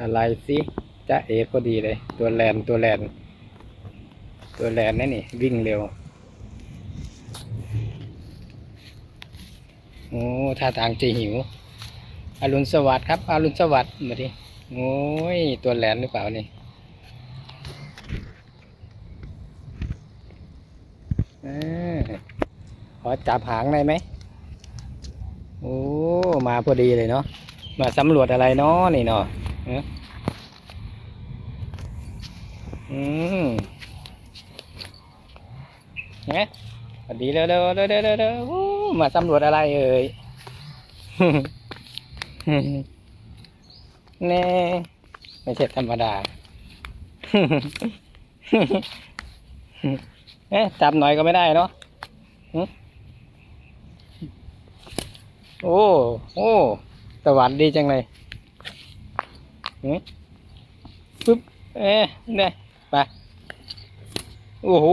อะไรสิจะเอพอดีเลย ตัวแลนตัวแลนตัวแลนนี่นี่ วิ่งเร็ว โอ้ท่าทางจะหิวอรุณสวัสดิ์ครับอรุณสวัสดิ์มาดิโอ้ย ตัวแลนหรือเปล่านี่ขอจับหางได้ไหม โอ้ มาพอดีเลยเนาะ มาสำรวจอะไรเนาะนี่เนาะ เอ๊ะอืมเนี่ยสวัสดีเร็วเร็วเร็วเร็วเร็วเร็วโอ้มาสำรวจอะไรเอ่ยแน่ไม่ใช่ธรรมดาเอ๊ะจับหน่อยก็ไม่ได้เนาะโอ้ โอ้สวัสดีจังเลย ปึ๊บเอ๊ะเนี่ยไปโอ้โห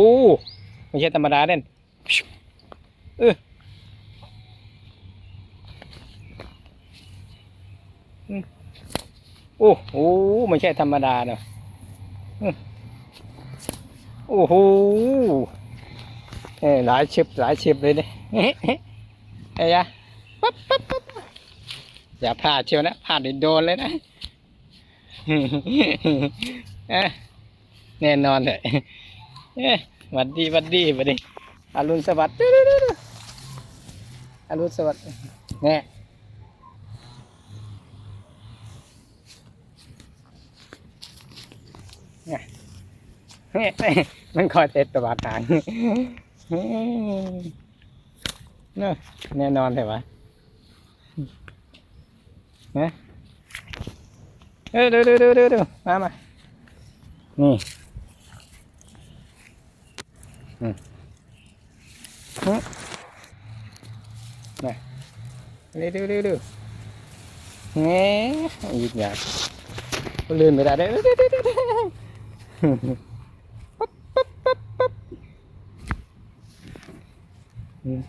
ไม่ใช่ธรรมดาเด่นเอออืมโอ้โหไม่ใช่ธรรมดาเนาะโอ้โหเอ้ยหลายชิบหลายชิบเลยเนี่ยไอ้ยะปั๊บปั๊บปั๊บอย่าพลาดเชียวนะพลาดเดี๋ยวโดนเลยนะ แน่นอนเลยเอ๊ะหวัดดีหวัดดีหวัดดีอรุณสวัสดิ์อรุณสวัสดิ์แน่เนี่ยมันคอยเตะตวัดหางเนอะแน่นอนเลยวะนะ เออดูดูดูดูดูมามานี่อืมฮึมาดูดูดูดูเงี้ยอีกอย่างลื่นไม่ได้เด้อดูดูดูดูปั๊บปั๊บปั๊บปั๊บอืม